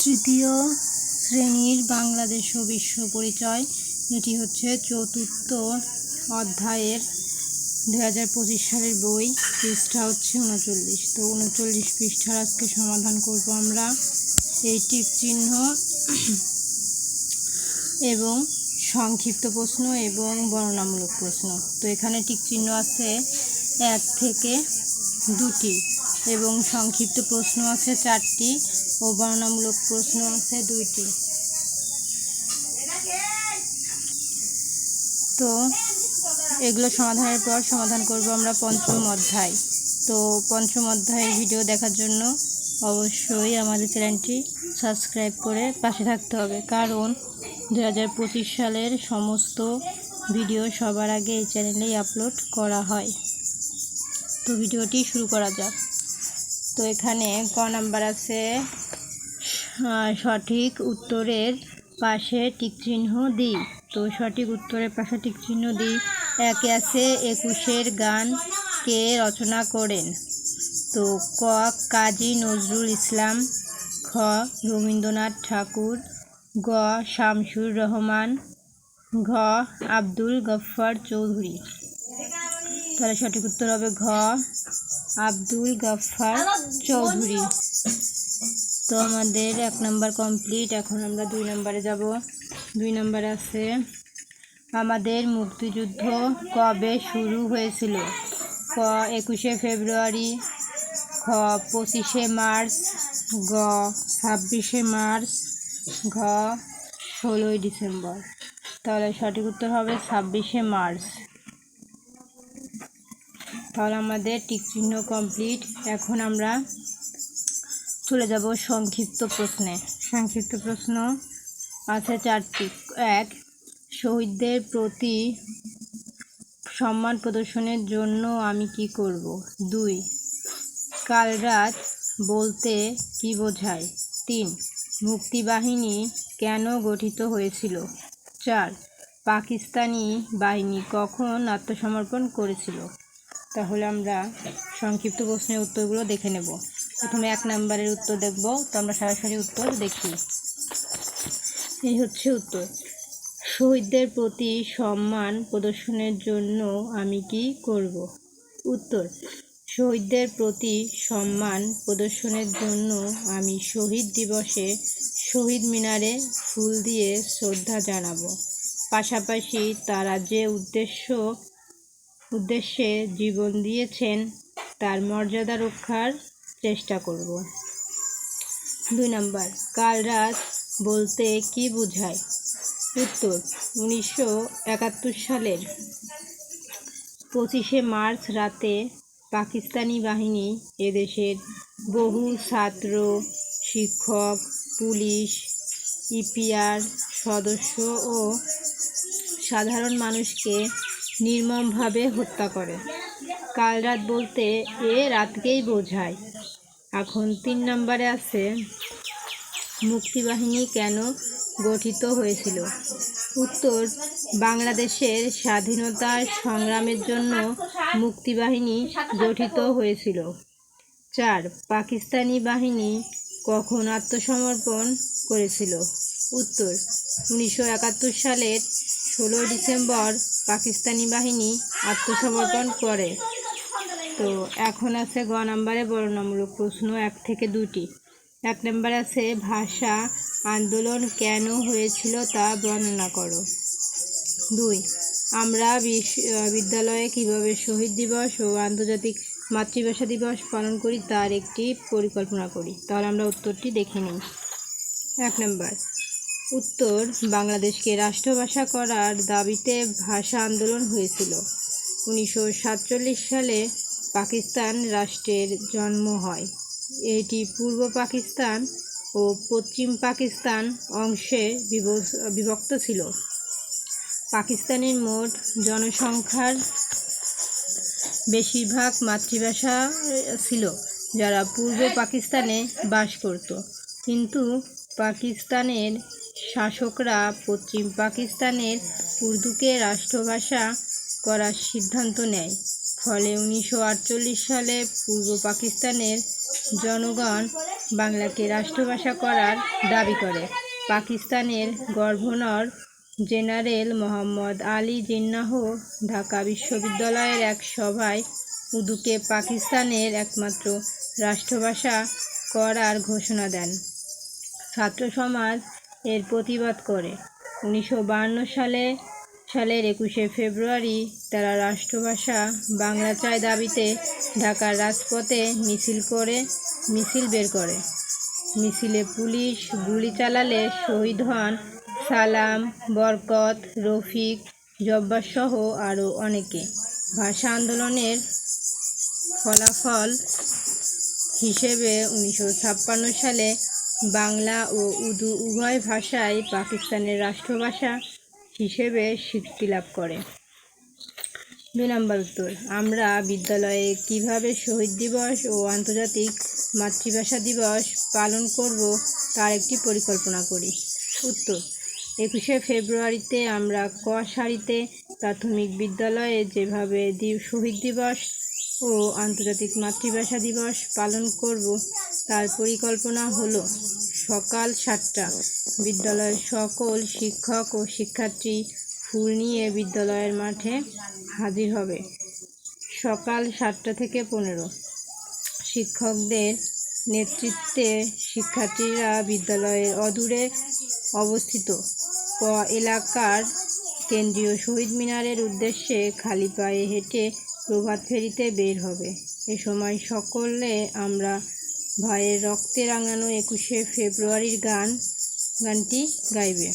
তৃতীয় শ্রেণির বাংলাদেশ ও বিশ্ব পরিচয়। এটি হচ্ছে চতুর্থ অধ্যায়ের দু হাজার পঁচিশ সালের বই। পৃষ্ঠা হচ্ছে উনচল্লিশ। তো উনচল্লিশ পৃষ্ঠার আজকে সমাধান করব আমরা। এই টিক চিহ্ন এবং সংক্ষিপ্ত প্রশ্ন এবং বর্ণনামূলক প্রশ্ন। তো এখানে টিক চিহ্ন আছে এক থেকে দুটি। এবং সংক্ষিপ্ত প্রশ্ন আছে চারটি ও বর্ণনামূলক প্রশ্ন আছে দুইটি। তো এগুলো সমাধানের পর সমাধান করব আমরা পঞ্চম অধ্যায়। তো পঞ্চম অধ্যায়ের ভিডিও দেখার জন্য অবশ্যই আমাদের চ্যানেলটি সাবস্ক্রাইব করে পাশে থাকতে হবে। কারণ দু হাজার পঁচিশ সালের সমস্ত ভিডিও সবার আগে এই চ্যানেলেই আপলোড করা হয়। তো ভিডিওটি শুরু করা যাক। তো এখানে ক নাম্বার আছে? সঠিক উত্তরের পাশে টিকচিহ্ন দিই। তো সঠিক উত্তরের পাশে টিকচিহ্ন দিই। একে আছে একুশের গান কে রচনা করেন? তো ক, কাজী নজরুল ইসলাম, খ, রবীন্দ্রনাথ ঠাকুর, গ, শামসুর রহমান, ঘ, আব্দুল গফ্ফার চৌধুরী। তাহলে সঠিক উত্তর হবে ঘ। আব্দুল গফ্ফার চৌধুরী। তো আমাদের এক নম্বর কমপ্লিট। এখন আমরা দুই নম্বরে যাব। দুই নম্বরে আছে, আমাদের মুক্তিযুদ্ধ কবে শুরু হয়েছিল? ক, একুশে ফেব্রুয়ারি খ পঁচিশে মার্চ গ ছাব্বিশে মার্চ, ঘ, ষোলোই ডিসেম্বর। তাহলে সঠিক উত্তর হবে ছাব্বিশে মার্চ। তাহলে আমাদের টিক চিহ্ন কমপ্লিট এখন আমরা চলে যাব সংক্ষিপ্ত প্রশ্নে। সংক্ষিপ্ত প্রশ্ন আছে চারটি। এক, শহীদদের প্রতি সম্মান প্রদর্শনের জন্য আমি কি করব? দুই, কাল রাত বলতে কি বোঝায়? তিন, মুক্তিবাহিনী কেন গঠিত হয়েছিল? চার, পাকিস্তানি বাহিনী কখন আত্মসমর্পণ করেছিল? তাহলে আমরা সংক্ষিপ্ত প্রশ্নের উত্তরগুলো দেখে নেব। প্রথমে এক নম্বরের উত্তর দেখব, তো আমরা সরাসরি উত্তর দেখি। এই হচ্ছে উত্তর। শহীদদের প্রতি সম্মান প্রদর্শনের জন্য আমি কি করব? উত্তর, শহীদদের প্রতি সম্মান প্রদর্শনের জন্য আমি শহীদ দিবসে শহীদ মিনারে ফুল দিয়ে শ্রদ্ধা জানাব। পাশাপাশি তারা যে উদ্দেশ্য উদ্দেশ্যে জীবন দিয়েছেন, তার মর্যাদা রক্ষার চেষ্টা করব। দুই নম্বর, কাল রাত বলতে কি বোঝায়? উত্তর, উনিশশো একাত্তর সালের পঁচিশে মার্চ রাতে পাকিস্তানি বাহিনী এদেশের বহু ছাত্র, শিক্ষক, পুলিশ, ইপিআর সদস্য ও সাধারণ মানুষকে নির্মমভাবে হত্যা করে। কাল রাত বলতে এ রাতকেই বোঝায়। এখন তিন নম্বরে আছে, মুক্তিবাহিনী কেন গঠিত হয়েছিল? উত্তর, বাংলাদেশের স্বাধীনতার সংগ্রামের জন্য মুক্তিবাহিনী গঠিত হয়েছিল। চার, পাকিস্তানি বাহিনী কখন আত্মসমর্পণ করেছিল? উত্তর, উনিশশো একাত্তর সালের ষোলো ডিসেম্বর পাকিস্তানি বাহিনী আত্মসমর্পণ করে। তো এখন আছে গ নম্বরে বর্ণনামূলক প্রশ্ন এক থেকে দুটি। এক নম্বর আছে, ভাষা আন্দোলন কেন হয়েছিল তা বর্ণনা করো। দুই, আমরা বিদ্যালয়ে কীভাবে শহীদ দিবস ও আন্তর্জাতিক মাতৃভাষা দিবস পালন করি তার একটি পরিকল্পনা করি। তাহলে আমরা উত্তরটি দেখে নিই। এক নম্বর উত্তর, বাংলাদেশকে রাষ্ট্রভাষা করার দাবিতে ভাষা আন্দোলন হয়েছিল। উনিশশো সাতচল্লিশ সালে পাকিস্তান রাষ্ট্রের জন্ম হয়। এটি পূর্ব পাকিস্তান ও পশ্চিম পাকিস্তান অংশে বিভক্ত ছিল। পাকিস্তানের মোট জনসংখ্যার বেশিরভাগ মাতৃভাষা ছিল, যারা পূর্ব পাকিস্তানে বাস করত। কিন্তু পাকিস্তানের শাসকরা পশ্চিম পাকিস্তানের উর্দুকে রাষ্ট্রভাষা করার সিদ্ধান্ত নেয়। ফলে উনিশশো আটচল্লিশ সালে পূর্ব পাকিস্তানের জনগণ বাংলাকে রাষ্ট্রভাষা করার দাবি করে। পাকিস্তানের গভর্নর জেনারেল মোহাম্মদ আলী জিন্নাহ ঢাকা বিশ্ববিদ্যালয়ের এক সভায় উর্দুকে পাকিস্তানের একমাত্র রাষ্ট্রভাষা করার ঘোষণা দেন। ছাত্র সমাজ এর প্রতিবাদ করে। উনিশশো সালে, সালের একুশে ফেব্রুয়ারি তারা রাষ্ট্রভাষা বাংলা চায় দাবিতে ঢাকার রাজপথে মিছিল করে, মিছিল বের করে। মিছিলে পুলিশ গুলি চালালে শহীদ হন সালাম, বরকত, রফিক, জব্বার সহ আরও অনেকে। ভাষা আন্দোলনের ফলাফল হিসেবে উনিশশো ছাপ্পান্ন সালে বাংলা ও উর্দু উভয় ভাষাই পাকিস্তানের রাষ্ট্রভাষা হিসেবে স্বীকৃতি লাভ করে। দুই নম্বর উত্তর, আমরা বিদ্যালয়ে কীভাবে শহীদ দিবস ও আন্তর্জাতিক মাতৃভাষা দিবস পালন করব তার একটি পরিকল্পনা করি। উত্তর, একুশে ফেব্রুয়ারিতে আমরা ক সারিতে প্রাথমিক বিদ্যালয়ে যেভাবে শহীদ দিবস ও আন্তর্জাতিক মাতৃভাষা দিবস পালন করব। তার পরিকল্পনা হলো, সকাল সাতটা, বিদ্যালয়ের সকল শিক্ষক ও শিক্ষার্থী ফুল নিয়ে বিদ্যালয়ের মাঠে হাজির হবে। সকাল সাতটা থেকে পনেরো। শিক্ষকদের নেতৃত্বে শিক্ষার্থীরা বিদ্যালয়ের অদূরে অবস্থিত। ক এলাকার কেন্দ্রীয় শহীদ মিনারের উদ্দেশ্যে খালি পায়ে হেঁটে প্রভাত ফেরিতে বের হবে। এ সময় সকলে আমরা ভাইয়ের রক্তে রাঙানো একুশে ফেব্রুয়ারির গান, গানটি গাইবে।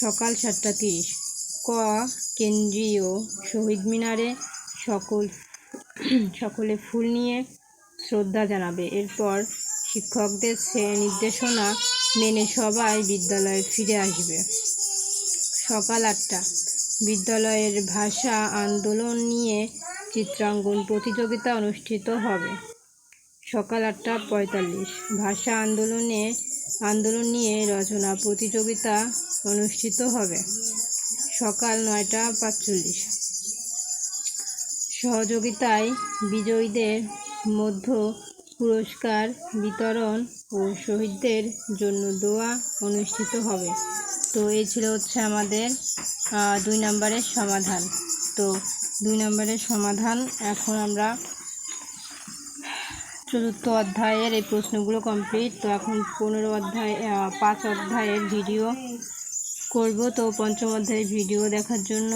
সকাল সাতটা তিরিশ। ক কেন্দ্রীয় শহীদ মিনারে সকল, সকলে ফুল নিয়ে শ্রদ্ধা জানাবে। এরপর শিক্ষকদের নির্দেশনা মেনে সবাই বিদ্যালয়ে ফিরে আসবে। সকাল আটটা। বিদ্যালয়ের ভাষা আন্দোলন নিয়ে চিত্রাঙ্কন প্রতিযোগিতা অনুষ্ঠিত হবে। সকাল আটটা পঁয়তাল্লিশ। ভাষা আন্দোলনে, আন্দোলন নিয়ে রচনা প্রতিযোগিতা অনুষ্ঠিত হবে। সকাল নয়টা পাঁচচল্লিশ। সহযোগিতায় বিজয়ীদের মধ্য পুরস্কার বিতরণ ও শহীদদের জন্য দোয়া অনুষ্ঠিত হবে। তো এই ছিল হচ্ছে আমাদের দুই নম্বরের সমাধান। তো দুই নম্বরের সমাধান এখন আমরা চতুর্থ অধ্যায়ের এই প্রশ্নগুলো কমপ্লিট তো এখন পনেরো অধ্যায় পাঁচ অধ্যায়ের ভিডিও করব। তো পঞ্চম অধ্যায়ের ভিডিও দেখার জন্য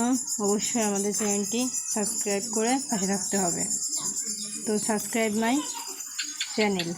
অবশ্যই আমাদের চ্যানেলটি সাবস্ক্রাইব করে পাশে থাকতে হবে। তো সাবস্ক্রাইব মাই চ্যানেল